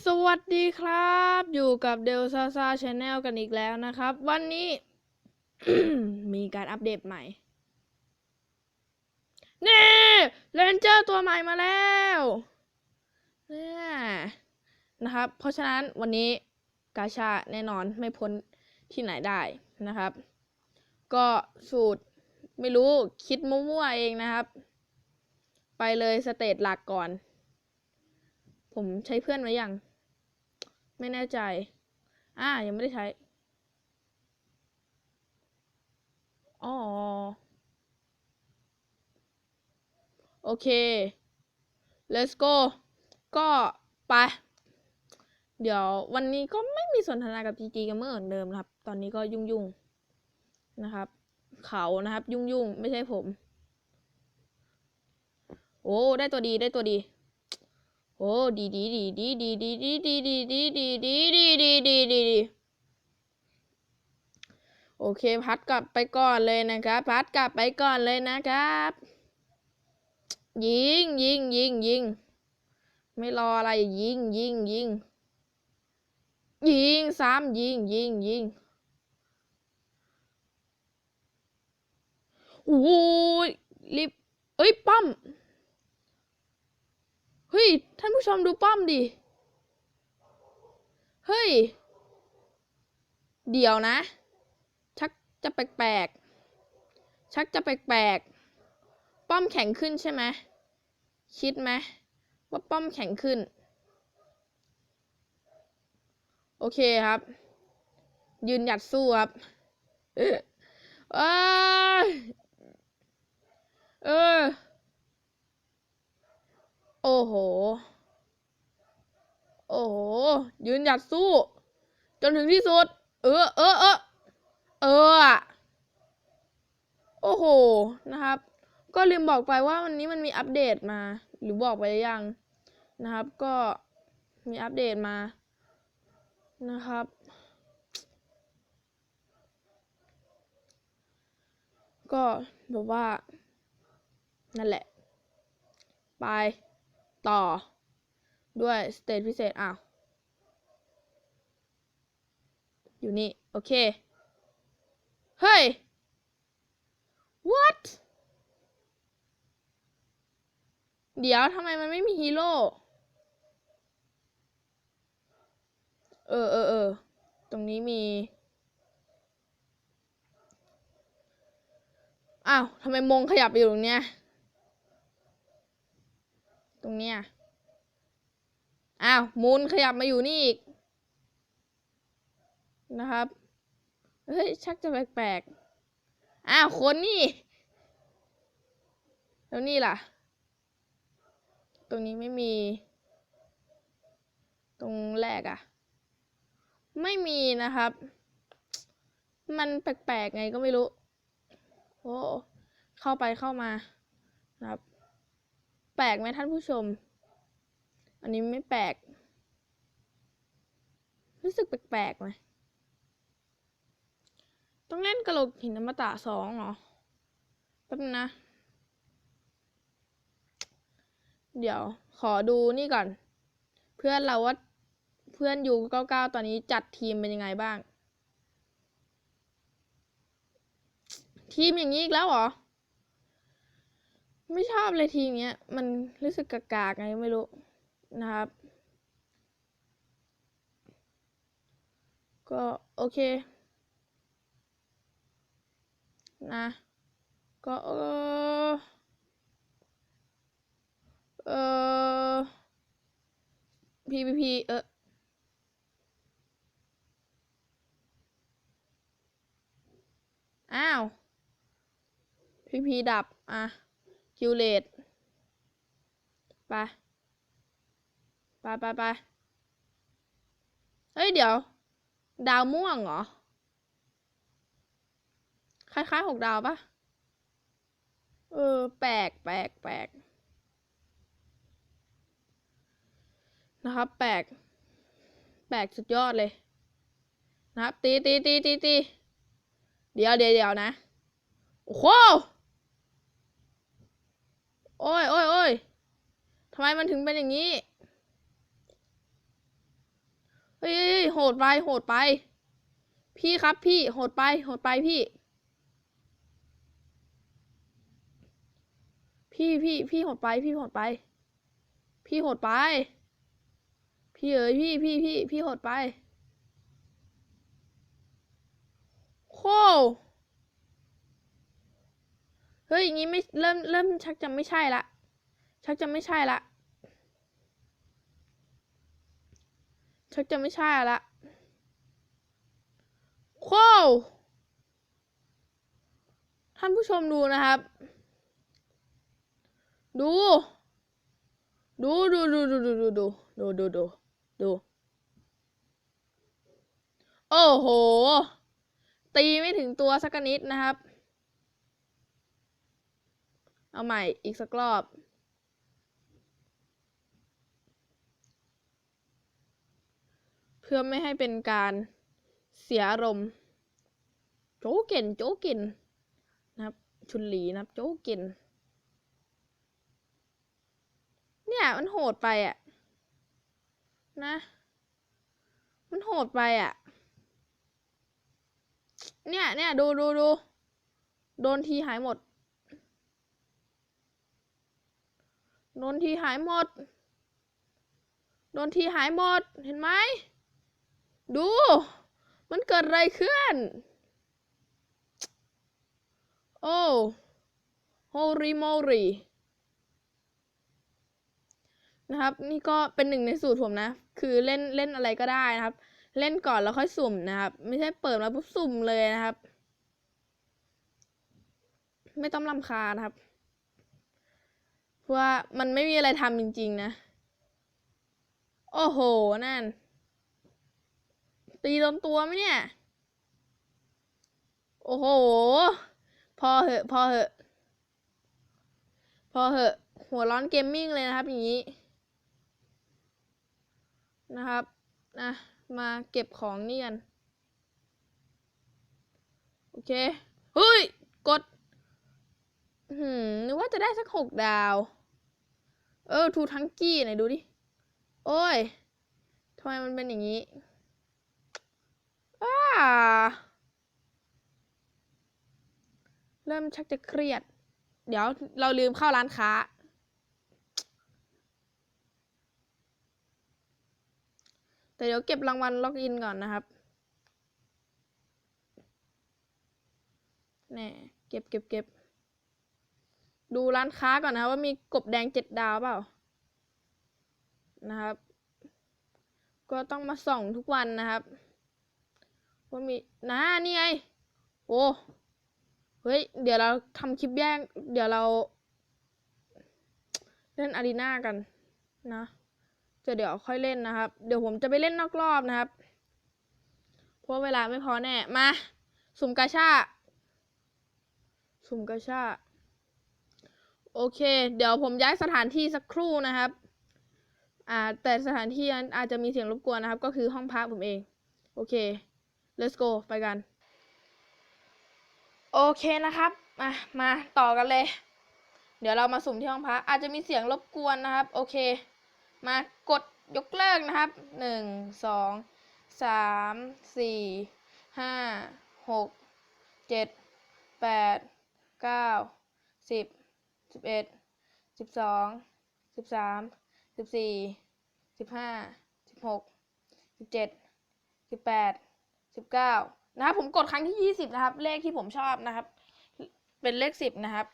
สวัสดีครับ อยู่กับเดลซาซาชาแนลกันอีกแล้วนะครับ วันนี้ มีการอัปเดตใหม่ นี่เลนเจอร์ตัวใหม่มาแล้วเนี่ยนะครับ เพราะฉะนั้นวันนี้กาชาแน่นอนไม่พ้นที่ไหนได้นะครับ ก็สูตรไม่รู้คิดมั่วๆเองนะครับ ไปเลยสเตจหลักก่อนผมใช้เพื่อนไว้ยัง ไม่แน่ใจ อ่า ยังไม่ได้ใช้ อ๋อ โอเค let's go ก็ไป เดี๋ยววันนี้ก็ไม่มีสนทนากับ GG กันเมื่อเหมือนเดิมนะครับ ตอนนี้ก็ยุ่งๆ นะครับ เขานะครับ ยุ่งๆ ไม่ใช่ผม โอ้ ได้ตัวดี ได้ตัวดี โอ้ดีดีดีดีดีดีดีดีดีดีดีดีดีดีดีดีดีโอเคพัดกลับไปก่อนเลยนะครับ พัดกลับไปก่อนเลยนะครับ ยิงยิงยิงยิงไม่รออะไรยิงยิงยิงยิงซ้ำยิงยิงยิงโอ้ยรีบเอ้ยปั้ม เฮ้ย ท่านผู้ชมดูป้อมดิ เฮ้ย เดี๋ยวนะ ชักจะแปลกๆ ชักจะแปลกๆ ป้อมแข็งขึ้นใช่ไหม คิดไหมว่าป้อมแข็งขึ้น โอเคครับ ยืนหยัดสู้ครับ เออเอยเออ โอ้โห โอ้โห ยืนหยัดสู้ จนถึงที่สุด เออ เออ เออ เออ โอ้โห นะครับ ก็ลืมบอกไปว่าวันนี้มันมีอัปเดตมา หรือบอกไปยังนะครับ ก็มีอัปเดตมา นะครับ ก็แบบว่า นั่นแหละ ไป ต่อ ด้วยสเตจพิเศษอ้าวอยู่นี่ โอเค เฮ้ย what เดี๋ยวทำไมมันไม่มีฮีโร่ เออเออเออ ตรงนี้มี อ้าว ทำไมมงขยับอยู่ตรงเนี้ย เนี้ยอ้าวมูลขยับมาอยู่นี่อีก นะครับ เฮ้ย ชักจะแปลกๆ อ้าว คนนี่ แล้วนี่ล่ะ ตรงนี้ไม่มี ตรงแรกอะไม่มีนะครับ มันแปลกๆไงก็ไม่รู้ โอ้ เข้าไปเข้ามานะครับ ลกไหมท่านผู้ชม อันนี้ไม่แปลก รู้สึกแปลกๆไหมต้องเล่นกระโหลกหินอมตะสองเหรอแป๊บนะ เดี๋ยวขอดูนี่ก่อน เพื่อนเราว่าเพื่อนยูเก้าเก้าตอนนี้จัดทีมเป็นยังไงบ้าง ทีมอย่างนี้อีกแล้วเหรอ ไม่ชอบเลยทีเนี้ย มันรู้สึกกากๆไงไม่รู้นะครับ ก็โอเค นะ ก็เออเออ PVP เอออ้าว PVP ดับ อะ คิวเลตไปไปไปไปเฮ้ย เดี๋ยว ดาวม่วงเหรอ คล้ายๆหกดาวปะเออ แปลกแปลกแปลกนะครับ แปลก แปลกสุดยอดเลย นะครับ ตีตีตีตีตีเดี๋ยวเดี๋ยวเดี๋ยวนะ โอ้โห โอ้ยโอ้ยโอ้ยทำไมมันถึงเป็นอย่างนี้ เฮ้ยโหดไปโหดไป พี่ครับพี่โหดไปโหดไปพี่ พี่พี่พี่โหดไป พี่โหดไป พี่โหดไป พี่เอ๋ยพี่พี่พี่พี่โหดไปโค เฮ้ยอย่างงี้ไม่เริ่มเริ่มชักจะไม่ใช่ละ ชักจะไม่ใช่ละ ชักจะไม่ใช่ละโค้ท่านผู้ชมดูนะครับ ดู ดูดูดูดูดูดูดูดูดูดูดู โอ้โห ตีไม่ถึงตัวสักนิดนะครับ เอาใหม่อีกสักรอบ เพื่อไม่ให้เป็นการเสียอารมณ์ โจเก่นโจเก่นนะครับ ชุนหลีนะครับ โจเก่นเนี่ยมันโหดไปอะ นะ มันโหดไปอะ เนี่ยเนี่ยดูดูดูโดนทีหายหมด โดนทีหายหมด โดนทีหายหมด เห็นไหม ดู มันเกิดอะไรขึ้น โอ้โฮริโมรีนะครับ นี่ก็เป็นหนึ่งในสูตรผมนะ คือเล่นเล่นอะไรก็ได้นะครับ เล่นก่อนแล้วค่อยสุ่มนะครับ ไม่ใช่เปิดมาปุ๊บสุ่มเลยนะครับ ไม่ต้องรำคาญนะครับ ว่ามันไม่มีอะไรทำจริง ๆ นะ โอ้โห นั่น ตีโดนตัวไหมเนี่ย โอ้โห พอเหอะ พอเหอะ พอเหอะ หัวร้อนเกมมิ่งเลยนะครับ อย่างนี้ นะครับนะมาเก็บของนี่กัน โอเค เฮ้ย กด หืมนึกว่าจะได้สักหกดาว เออทูทังกี้ไหนดูดิ โอ้ยทำไมมันเป็นอย่างนี้อ้าเริ่มชักจะเครียด เดี๋ยวเราลืมเข้าร้านค้า แต่เดี๋ยวเก็บรางวัลล็อกอินก่อนนะครับแน่เก็บเก็บเก็บ ดูร้านค้าก่อนนะว่ามีกบแดงเจ็ดดาวเปล่า นะครับ ก็ต้องมาส่องทุกวันนะครับว่ามีนะนี่ไง โอ้ เฮ้ย เดี๋ยวเราทำคลิปแยกเดี๋ยวเราเล่นอารีนากันนะจะเดี๋ยวค่อยเล่นนะครับ เดี๋ยวผมจะไปเล่นนอกรอบนะครับ เพราะเวลาไม่พอแน่ มา สุ่มกาชา สุ่มกาชา โอเค เดี๋ยวผมย้ายสถานที่สักครู่นะครับ อ่า แต่สถานที่นั้นอาจจะมีเสียงรบกวนนะครับ ก็คือห้องพักผมเอง โอเค let's go ไปกัน โอเคนะครับมามาต่อกันเลย เดี๋ยวเรามาสุ่มที่ห้องพัก อาจจะมีเสียงรบกวนนะครับ โอเค มากดยกเลิกนะครับหนึ่งสองสามสี่ห้าหกเจ็ดแปดเก้าสิบ สิบเอ็ดสิบสองสิบสามสิบสี่สิบห้าสิบหกสิบเจ็ดสิบแปดสิบเก้านะครับผมกดครั้งที่ยี่สิบนะครับ เลขที่ผมชอบนะครับ เป็นเลขสิบนะครับ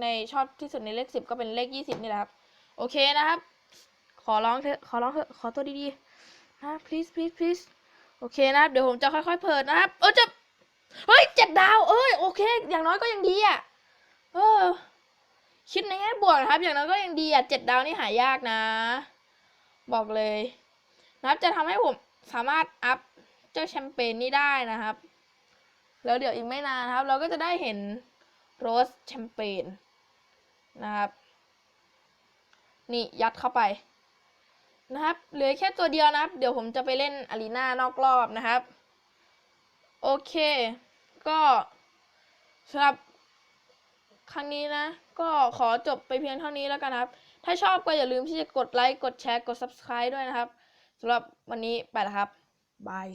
ในชอบที่สุดในเลขสิบก็เป็นเลขยี่สิบนี่แหละครับ โอเคนะครับ ขอร้องเถอะขอร้องเถอะขอตัวดีๆนะ please please please โอเคนะครับ เดี๋ยวผมจะค่อยๆเปิดนะครับ เออจะเฮ้ยเจ็ดดาว เอ้ย โอเค อย่างน้อยก็ยังดีอะ เออ คิดในแง่บวกนะครับ อย่างน้อยก็ยังดีอะเจ็ดดาวนี่หายากนะ บอกเลยนะครับจะทำให้ผมสามารถอัพเจ้าแชมเปญนี้ได้นะครับ แล้วเดี๋ยวอีกไม่นานครับ เราก็จะได้เห็นโรสแชมเปญนะครับ นี่ยัดเข้าไปนะครับเหลือแค่ตัวเดียวนะครับ เดี๋ยวผมจะไปเล่นอารีนานอกรอบนะครับ โอเค ก็สำหรับครั้งนี้นะ ก็ขอจบไปเพียงเท่านี้แล้วกันครับ ถ้าชอบก็อย่าลืมที่จะกดไลค์ กดแชร์ กด subscribe ด้วยนะครับสำหรับวันนี้ไปแล้วครับบาย